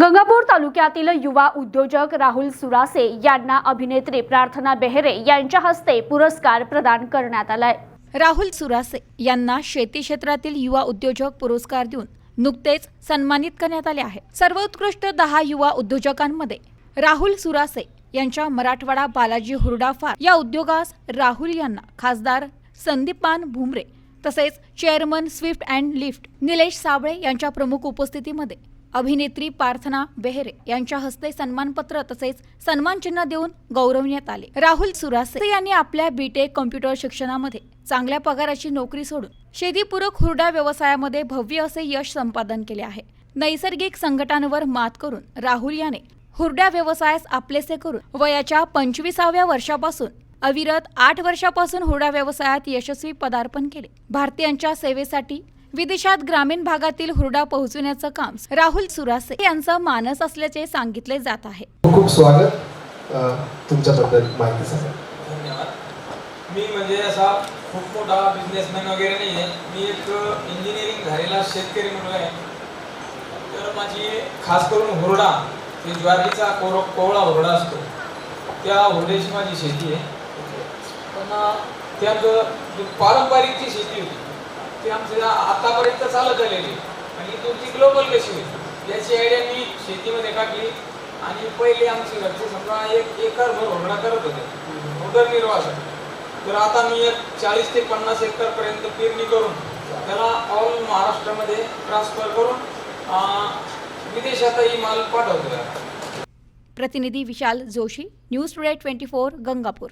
गंगापूर तालुक्यातील युवा उद्योजक राहुल सुरासे यांना अभिनेत्री प्रार्थना बेहरे यांच्या हस्ते पुरस्कार प्रदान करण्यात आलाय. राहुल सुरासे यांना शेती क्षेत्रातील युवा उद्योजक पुरस्कार देऊन नुकतेच सन्मानित करण्यात आले आहे. सर्वोत्कृष्ट दहा युवा उद्योजकांमध्ये राहुल सुरासे यांच्या मराठवाडा बालाजी हुरडाफार या उद्योगास राहुल यांना खासदार संदीपान भुमरे तसेच chairman Swift and Lift Nilesh Sable यांच्या प्रमुख उपस्थितीमध्ये अभिनेत्री प्रार्थना बेहरे यांच्या हस्ते सन्मानपत्र तसेच सन्मानचिन्ह देऊन गौरवण्यात आले. राहुल सुरासे यांनी आपल्या बीटेक कॉम्प्युटर शिक्षणामध्ये चांगल्या पगाराची नोकरी सोडून शेतीपूरक हुरडा व्यवसायामध्ये भव्य असे यश संपादन केले आहे. नैसर्गिक संकटांवर मात करून राहुल याने हुरड्या व्यवसायास आपलेसे करून वयाच्या पंचवीसाव्या वर्षापासून अविरत आठ वर्षापासून हुरडा व्यवसायात यशस्वी पदार्पण केले. भारतीयांच्या सेवेसाठी विदेशात ग्रामीण भागातील हुरडा पोहोचविण्याचं काम राहुल सुरासे यांचं मानस असल्याचे सांगितले जात आहे. खूप खूप स्वागत तुमच्याबद्दल माहिती सांगा. धन्यवाद. मी म्हणजे असा खूप मोठा बिझनेसमॅन वगैरे नाही आहे. मी एक इंजिनिअरिंग झालेला शेतकरी मुलगा आहे. तर माझी खास करून हुरडा ते ज्वारीचा कोर कोवळा हुरडा असतो. त्या हुरड्याची माझी शेती आहे. पण अं, ते आमचं जी पारंपरिक जी शेती होती ती आमच्या आतापर्यंत चालत आलेली. आणि तो ग्लोबल कशी होईल याची आयडिया मी शेतीमध्ये टाकली. आणि पहिले आमचे घरचे समजा एक एकर भर हुरडा करत होते. उदरनिर्वाहासाठी तर आता मी एक चाळीस ते पन्नास एकर पर्यंत पेरणी करून त्याला ऑल महाराष्ट्रामध्ये ट्रान्सफर करून अं, विदेशातही माल पाठवतो. प्रतिनिधी Vishal Joshi news today twenty four Gangapur.